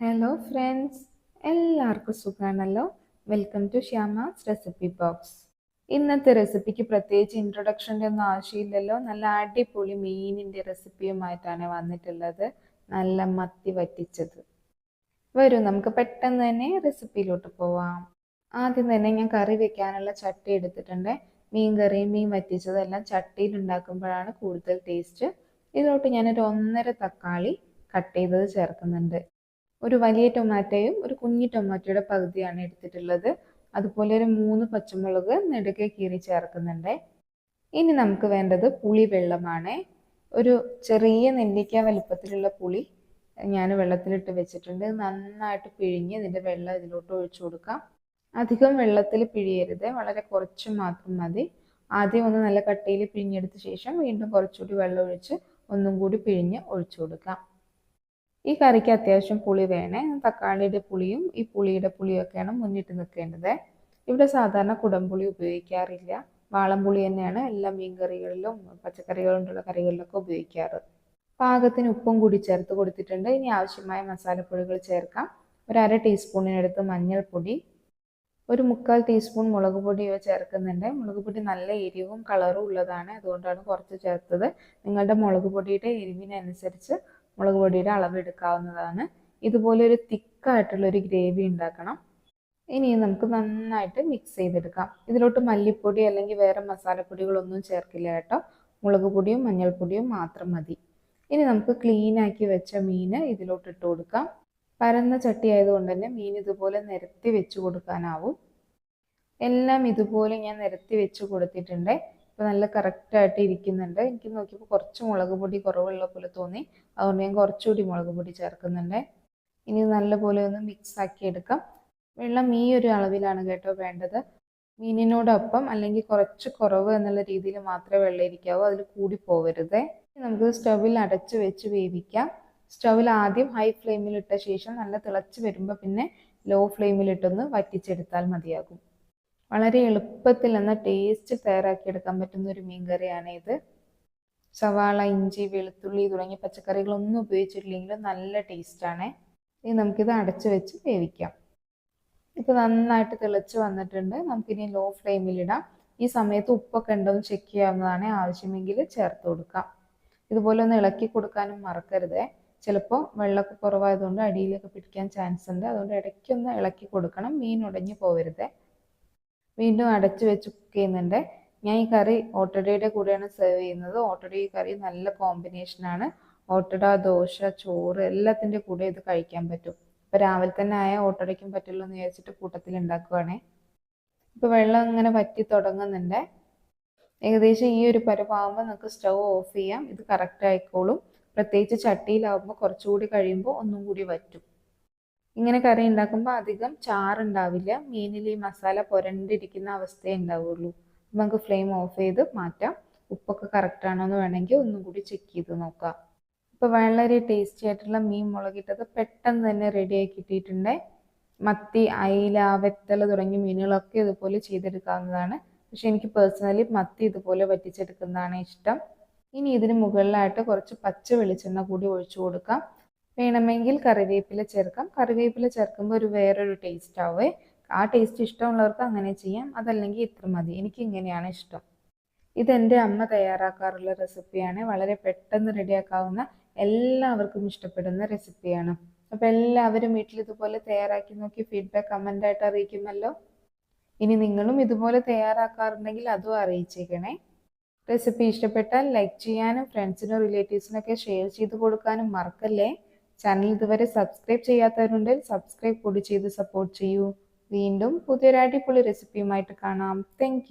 Hello friends എല്ലാവർക്കും സുഖമാണല്ലോ welcome to Shyama's recipe box ഇന്നത്തെ റെസിപ്പിക്ക് പ്രത്യേകിച്ച് ഇൻട്രൊഡക്ഷന്റെ ഒന്നും ആവശ്യമില്ലല്ലോ. നല്ല അടിപൊളി മീനിന്റെ റെസിപ്പിയുമായിട്ടാണ് വന്നിട്ടുള്ളത്. നല്ല മത്തി വറ്റിച്ചത്. വരൂ നമുക്ക് പെട്ടെന്ന് തന്നെ റെസിപ്പിയിലോട്ട് പോവാം. ആദ്യം തന്നെ ഞാൻ കറി വെക്കാനുള്ള ചട്ടി എടുത്തിട്ടുണ്ട്. മീൻ കറി മീൻ വറ്റിച്ചതെല്ലാം ചട്ടിയിൽ ഉണ്ടാക്കുമ്പോഴാണ് കൂടുതൽ ടേസ്റ്റ് ഇതിലോട്ട് ഞാനൊരു ഒന്നര തക്കാളി കട്ട് ചെയ്തത് ചേർക്കുന്നുണ്ട്. ഒരു വലിയ ടൊമാറ്റോയും ഒരു കുഞ്ഞി ടൊമാറ്റോയുടെ പകുതിയാണ് എടുത്തിട്ടുള്ളത്. അതുപോലെ ഒരു മൂന്ന് പച്ചമുളക് നെടുകെ കീറി ചേർക്കുന്നുണ്ട്. ഇനി നമുക്ക് വേണ്ടത് പുളി വെള്ളമാണ്. ഒരു ചെറിയ നെല്ലിക്ക വലുപ്പത്തിലുള്ള പുളി ഞാൻ വെള്ളത്തിലിട്ട് വെച്ചിട്ടുണ്ട്. നന്നായിട്ട് പിഴിഞ്ഞ് ഇതിന്റെ വെള്ളം ഇതിലോട്ട് ഒഴിച്ചു കൊടുക്കാം. അധികം വെള്ളത്തിൽ പിഴിയരുത്. വളരെ കുറച്ച് മാത്രം മതി. ആദ്യം ഒന്ന് നല്ല കട്ടയിൽ പിഴിഞ്ഞെടുത്ത ശേഷം വീണ്ടും കുറച്ചുകൂടി വെള്ളം ഒഴിച്ച് ഒന്നും കൂടി പിഴിഞ്ഞ് ഒഴിച്ചു കൊടുക്കാം. ഈ കറിക്ക് അത്യാവശ്യം പുളി വേണേ. തക്കാളിയുടെ പുളിയും ഈ പുളിയുടെ പുളിയൊക്കെയാണ് മുന്നിട്ട് നിൽക്കേണ്ടത് ഇവിടെ സാധാരണ കുടംപുളി ഉപയോഗിക്കാറില്ല. വാളംപുളി തന്നെയാണ് എല്ലാ മീൻകറികളിലും കറികളിലും പച്ചക്കറികളുള്ള കറികളിലൊക്കെ ഉപയോഗിക്കാറ്. പാകത്തിന് ഉപ്പും കൂടി ചേർത്ത് കൊടുത്തിട്ടുണ്ട്. ഇനി ആവശ്യമായ മസാലപ്പൊടികൾ ചേർക്കാം. ഒരു അര ടീസ്പൂണിനടുത്ത് മഞ്ഞൾപ്പൊടി ഒരു മുക്കാൽ ടീസ്പൂൺ മുളക് പൊടി ഇവ ചേർക്കുന്നുണ്ട്. മുളക് പൊടി നല്ല എരിവും കളറും ഉള്ളതാണ്. അതുകൊണ്ടാണ് കുറച്ച് ചേർത്തത്. നിങ്ങളുടെ മുളക് പൊടിയുടെ എരിവിനനുസരിച്ച് മുളക് പൊടിയുടെ അളവ് എടുക്കാവുന്നതാണ് ഇതുപോലെ ഒരു തിക്കായിട്ടുള്ള ഒരു ഗ്രേവി ഉണ്ടാക്കണം. ഇനി നമുക്ക് നന്നായിട്ട് മിക്സ് ചെയ്തെടുക്കാം. ഇതിലോട്ട് മല്ലിപ്പൊടി അല്ലെങ്കിൽ വേറെ മസാലപ്പൊടികളൊന്നും ചേർക്കില്ല കേട്ടോ. മുളക് പൊടിയും മഞ്ഞൾപ്പൊടിയും മാത്രം മതി. ഇനി നമുക്ക് ക്ലീൻ ആക്കി വെച്ച മീൻ ഇതിലോട്ട് ഇട്ട് കൊടുക്കാം. പരന്ന ചട്ടി ആയതുകൊണ്ട് തന്നെ മീൻ ഇതുപോലെ നിരത്തി വെച്ച് കൊടുക്കാനാവും. എല്ലാം ഇതുപോലെ ഞാൻ നിരത്തി വെച്ച് കൊടുത്തിട്ടുണ്ട്. ഇപ്പോൾ നല്ല കറക്റ്റായിട്ട് ഇരിക്കുന്നുണ്ട്. എനിക്ക് നോക്കിയപ്പോൾ കുറച്ച് മുളക് പൊടി കുറവുള്ള പോലെ തോന്നി. അതുകൊണ്ട് ഞാൻ കുറച്ചുകൂടി മുളക് പൊടി ചേർക്കുന്നുണ്ട്. ഇനി നല്ലപോലെ ഒന്ന് മിക്സ് ആക്കി എടുക്കാം. വെള്ളം ഈ ഒരു അളവിലാണ് കേട്ടോ വേണ്ടത്. മീനിനോടൊപ്പം അല്ലെങ്കിൽ കുറച്ച് കുറവ് എന്നുള്ള രീതിയിൽ മാത്രമേ വെള്ളം ഇരിക്കാവൂ. അതിൽ കൂടി പോവരുത്. നമുക്ക് സ്റ്റവിൽ അടച്ച് വെച്ച് വേവിക്കാം. സ്റ്റവിൽ ആദ്യം ഹൈ ഫ്ലെയിമിൽ ഇട്ട ശേഷം നല്ല തിളച്ച് വരുമ്പോൾ പിന്നെ ലോ ഫ്ലെയിമിൽ ഫ്ലെയിമിലിട്ടൊന്ന് വറ്റിച്ചെടുത്താൽ മതിയാകും. വളരെ എളുപ്പത്തിൽ എന്ന ടേസ്റ്റ് തയ്യാറാക്കിയെടുക്കാൻ പറ്റുന്ന ഒരു മീൻ കറിയാണ് ഇത്. സവാള ഇഞ്ചി വെളുത്തുള്ളി തുടങ്ങിയ പച്ചക്കറികളൊന്നും ഉപയോഗിച്ചിട്ടില്ലെങ്കിലും നല്ല ടേസ്റ്റാണ് ഇനി നമുക്കിത് അടച്ചു വെച്ച് വേവിക്കാം. ഇപ്പോൾ നന്നായിട്ട് തിളച്ച് വന്നിട്ടുണ്ട്. നമുക്കിനി ലോ ഫ്ലെയിമിൽ ഫ്ലെയിമിലിടാം ഈ സമയത്ത് ഉപ്പൊക്കെ ഉണ്ടോന്ന് ചെക്ക് ചെയ്യാവുന്നതാണ് ആവശ്യമെങ്കിൽ ചേർത്ത് കൊടുക്കാം. ഇതുപോലെ ഒന്ന് ഇളക്കി കൊടുക്കാനും മറക്കരുത്. ചിലപ്പോൾ വെള്ളമൊക്കെ കുറവായതുകൊണ്ട് അടിയിലൊക്കെ പിടിക്കാൻ ചാൻസ് ഉണ്ട്. അതുകൊണ്ട് ഇടയ്ക്കൊന്ന് ഇളക്കി കൊടുക്കണം. മീൻ ഉടഞ്ഞു പോകരുത് വീണ്ടും അടച്ചു വെച്ച് കുക്ക് ചെയ്യുന്നുണ്ട് ഞാൻ ഈ കറി ഓട്ടടയുടെ കൂടെയാണ് സെർവ് ചെയ്യുന്നത്. ഓട്ടട ഈ കറി നല്ല കോമ്പിനേഷനാണ് ഓട്ടട ദോശ ചോറ് എല്ലാത്തിന്റെ കൂടെ ഇത് കഴിക്കാൻ പറ്റും. ഇപ്പോൾ രാവിലെ തന്നെ ആയ ഓട്ടടയ്ക്കും പറ്റുള്ളൂ എന്ന് വിചാരിച്ചിട്ട് കൂട്ടത്തിൽ ഉണ്ടാക്കുവാണേ. ഇപ്പോൾ വെള്ളം ഇങ്ങനെ വറ്റി തുടങ്ങുന്നുണ്ട്. ഏകദേശം ഈ ഒരു പരുവാകുമ്പോൾ നമുക്ക് സ്റ്റൗ ഓഫ് ചെയ്യാം. ഇത് കറക്റ്റ് ആയിക്കോളും. പ്രത്യേകിച്ച് ചട്ടിയിലാവുമ്പോൾ കുറച്ചുകൂടി കഴിയുമ്പോൾ ഒന്നും കൂടി വറ്റും. ഇങ്ങനെ കറി ഉണ്ടാക്കുമ്പോൾ അധികം ചാറുണ്ടാവില്ല. മീനിൽ ഈ മസാല പുരണ്ടിരിക്കുന്ന അവസ്ഥയേ ഉണ്ടാവുള്ളൂ നമുക്ക് ഫ്ലെയിം ഓഫ് ചെയ്ത് മാറ്റാം. ഉപ്പൊക്കെ കറക്റ്റ് ആണോ എന്ന് വേണമെങ്കിൽ ഒന്നും കൂടി ചെക്ക് ചെയ്ത് നോക്കാം. ഇപ്പൊ വളരെ ടേസ്റ്റി ആയിട്ടുള്ള മീൻ മുളകിട്ടത് പെട്ടെന്ന് തന്നെ റെഡിയായി കിട്ടിയിട്ടുണ്ട്. മത്തി അയില വെത്തൽ തുടങ്ങിയ മീനുകളൊക്കെ ഇതുപോലെ ചെയ്തെടുക്കാവുന്നതാണ്. പക്ഷെ എനിക്ക് പേഴ്സണലി മത്തി ഇതുപോലെ വറ്റിച്ചെടുക്കുന്നതാണ് ഇഷ്ടം. ഇനി ഇതിന് മുകളിലായിട്ട് കുറച്ച് പച്ച വെളിച്ചെണ്ണ കൂടി ഒഴിച്ചു കൊടുക്കാം. വേണമെങ്കിൽ കറിവേപ്പില ചേർക്കാം. കറിവേപ്പില ചേർക്കുമ്പോൾ ഒരു വേറൊരു ടേസ്റ്റ് ആവേ. ആ ടേസ്റ്റ് ഇഷ്ടമുള്ളവർക്ക് അങ്ങനെ ചെയ്യാം. അതല്ലെങ്കിൽ ഇത്ര മതി. എനിക്ക് ഇങ്ങനെയാണ് ഇഷ്ടം. ഇതെന്റെ അമ്മ തയ്യാറാക്കാറുള്ള റെസിപ്പിയാണ് വളരെ പെട്ടെന്ന് റെഡിയാക്കാവുന്ന എല്ലാവർക്കും ഇഷ്ടപ്പെടുന്ന റെസിപ്പിയാണ് അപ്പോൾ എല്ലാവരും വീട്ടിൽ ഇതുപോലെ തയ്യാറാക്കി നോക്കി ഫീഡ്ബാക്ക് കമന്റായിട്ട് അറിയിക്കുമല്ലോ. ഇനി നിങ്ങളും ഇതുപോലെ തയ്യാറാക്കാറുണ്ടെങ്കിൽ അതും അറിയിച്ചേക്കണേ. റെസിപ്പി ഇഷ്ടപ്പെട്ടാൽ ലൈക്ക് ചെയ്യാനും ഫ്രണ്ട്സിനും റിലേറ്റീവ്സിനൊക്കെ ഷെയർ ചെയ്ത് കൊടുക്കാനും മറക്കല്ലേ? ചാനൽ ഇതുവരെ സബ്സ്ക്രൈബ് ചെയ്യാത്തവരുണ്ടെങ്കിൽ സബ്സ്ക്രൈബ് കൂടി ചെയ്ത് സപ്പോർട്ട് ചെയ്യൂ. വീണ്ടും പുതിയൊരു അടിപൊളി റെസിപ്പിയുമായിട്ട് കാണാം. താങ്ക്